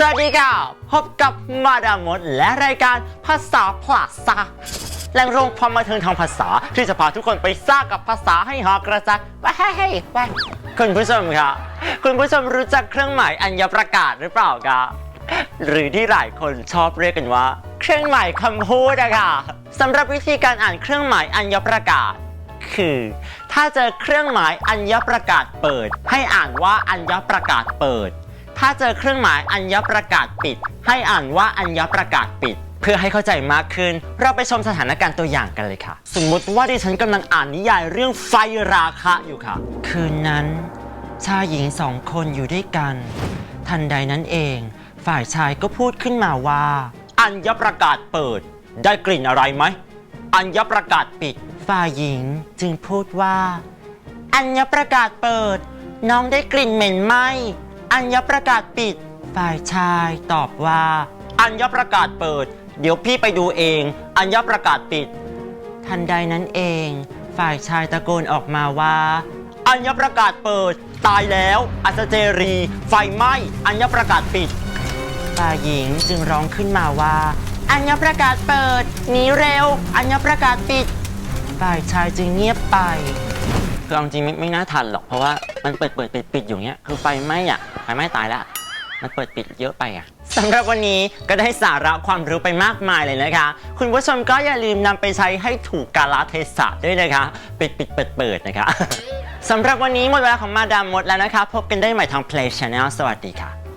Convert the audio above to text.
สวัสดีค่ะ พบกับมาดามมดและรายการภาษาพลาซาแหล่งรวมความบันเทิงทางภาษาที่จะพาทุกคนไปซ่ากับภาษาให้หอกระจายไปให้ให้ไปคุณผู้ชมคะคุณผู้ชมรู้จักเครื่องหมายอัญญประกาศหรือเปล่าคะหรือที่หลายคนชอบเรียกกันว่า เครื่องหมายคำพูดอะค่ะสำหรับวิธีการอ่านเครื่องหมายอัญญประกาศ คือ ถ้าเจอเครื่องหมายอัญญประกาศเปิด ให้อ่านว่าอัญญประกาศเปิด ถ้าเจอเครื่องหมายอัญญประกาศปิด ให้อ่านว่าอัญญประกาศปิด เพื่อให้เข้าใจมากขึ้น เราไปชมสถานการณ์ตัวอย่างกันเลยค่ะ สมมุติว่าดิฉันกำลังอ่านนิยายเรื่องไฟราคะอยู่ค่ะ คืนนั้น ชายหญิงสองคนอยู่ด้วยกัน ทันใดนั้นเอง ฝ่ายชายก็พูดขึ้นมาว่า อัญญประกาศเปิด ได้กลิ่นอะไรไหมอัญญประกาศปิด ฝ่ายหญิงจึงพูดว่า อัญญประกาศเปิด น้องได้กลิ่นเหม็นไหม อัญญประกาศปิด ฝ่ายชายตอบว่า อัญญประกาศเปิด เดี๋ยวพี่ไปดูเอง อัญญประกาศปิด ทันใดนั้นเอง ฝ่ายชายตะโกนออกมาว่า อัญญประกาศเปิด ตายแล้ว อัศเจรี ไฟไหม้ อัญญประกาศปิด ฝ่ายหญิงจึงร้องขึ้นมาว่า อัญญประกาศเปิดหนีเร็ว อัญญประกาศปิด ฝ่ายชายจึงเงียบไป คือเอาจริงไม่ไม่น่าทันหรอกเพราะว่ามันเปิดเปิดปิดปิดอยู่เนี้ยคือไฟไหม้อะไฟไหม้ตายแล้วมันเปิดปิดเยอะไปอะสำหรับวันนี้ก็ได้สาระความรู้ไปมากมายเลยนะคะ คุณผู้ชมก็อย่าลืมนำไปใช้ให้ถูกกาลเทศะด้วยนะคะ ปิดปิดเปิดเปิดนะคะสำหรับวันนี้หมดเวลาของมาดามมดแล้วนะคะ พบกันได้ใหม่ทาง Play Channel สวัสดีค่ะ